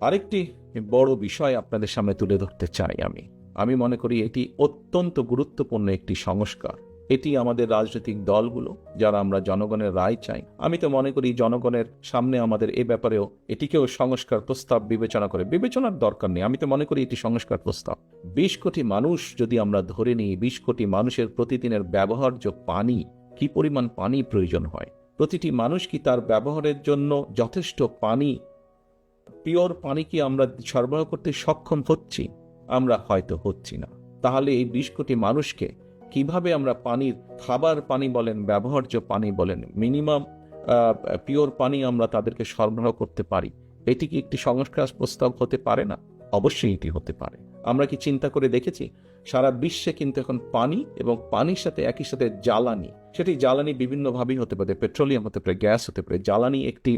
আরেকটি বড় বিষয় আপনাদের সামনে তুলে ধরতে চাই আমি। আমি মনে করি এটি অত্যন্ত গুরুত্বপূর্ণ একটি সংস্কার। এটি আমাদের রাজনৈতিক দলগুলো, যারা আমরা জনগণের রায় চাই। আমি তো মনে করি জনগণের সামনে আমাদের এ ব্যাপারেও এটিকেও সংস্কার প্রস্তাব বিবেচনা করে। বিবেচনার দরকার নেই। আমি তো মনে করি এটি সংস্কার প্রস্তাব। বিশ কোটি মানুষ যদি আমরা ধরে নিই, বিশ কোটি মানুষের প্রতিদিনের ব্যবহার্য পানি, কি পরিমাণ পানি প্রয়োজন হয়? প্রতিটি মানুষ কি তার ব্যবহারের জন্য যথেষ্ট পানি পিওর পানি কি আমরা সরবরাহ করতে সক্ষম হচ্ছি, আমরা হয়তো হচ্ছি না। তাহলে এই বিশ কোটি মানুষকে কীভাবে আমরা পানির, খাবার পানি বলেন, ব্যবহার্য পানি বলেন, মিনিমাম পিওর পানি আমরা তাদেরকে সরবরাহ করতে পারি, এটি কি একটি সংস্কার প্রস্তাব হতে পারে না? অবশ্যই এটি হতে পারে। আমরা কি চিন্তা করে দেখেছি, সারা বিশ্বে কিন্তু এখন পানি এবং পানির সাথে একই সাথে জ্বালানি, সেটি জ্বালানি বিভিন্নভাবেই হতে পারে, পেট্রোলিয়াম হতে পারে, গ্যাস হতে পারে, জ্বালানি একটি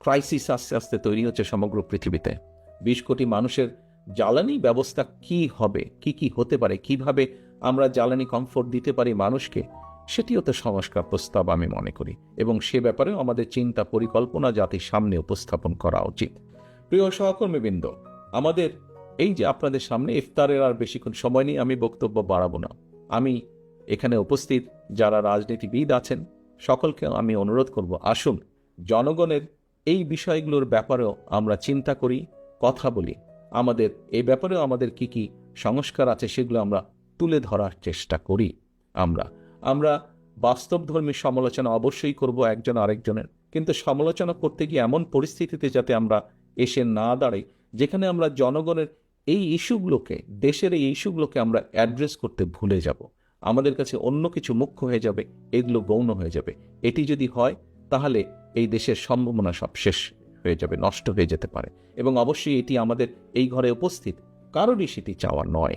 ক্রাইসিস আস্তে আস্তে তৈরি হচ্ছে সমগ্র পৃথিবীতে। বিশ কোটি মানুষের জ্বালানি ব্যবস্থা কি হবে? কি কি হতে পারে? কীভাবে আমরা জ্বালানি কমফোর্ট দিতে পারি মানুষকে? সেটিও তো সংস্কার প্রস্তাব আমি মনে করি। এবং সে ব্যাপারেও আমাদের চিন্তা পরিকল্পনা জাতির সামনে উপস্থাপন করা উচিত। প্রিয় সহকর্মীবৃন্দ, আমাদের এই যে আপনাদের সামনে ইফতারের আর বেশিক্ষণ সময় নেই আমি বক্তব্য বাড়াবো না। আমি এখানে উপস্থিত যারা রাজনীতিবিদ আছেন, সকলকে আমি অনুরোধ করব, আসুন জনগণের এই বিষয়গুলোর ব্যাপারেও আমরা চিন্তা করি, কথা বলি। আমাদের, এই ব্যাপারেও আমাদের কি কি সংস্কার আছে সেগুলো আমরা তুলে ধরার চেষ্টা করি আমরা। আমরা বাস্তবধর্মী সমালোচনা অবশ্যই করব একজন আরেকজনের। কিন্তু সমালোচনা করতে গিয়ে এমন পরিস্থিতিতে যাতে আমরা এসে না দাঁড়াই, যেখানে আমরা জনগণের এই ইস্যুগুলোকে, দেশের এই ইস্যুগুলোকে আমরা অ্যাড্রেস করতে ভুলে যাব। আমাদের কাছে অন্য কিছু মুখ্য হয়ে যাবে, এগুলো গৌণ হয়ে যাবে। এটি যদি হয়, তাহলে এই দেশের সম্ভাবনা সব শেষ হয়ে যাবে, নষ্ট হয়ে যেতে পারে। এবং অবশ্যই এটি আমাদের এই ঘরে উপস্থিত। কারোরই সেটি চাওয়া নয়।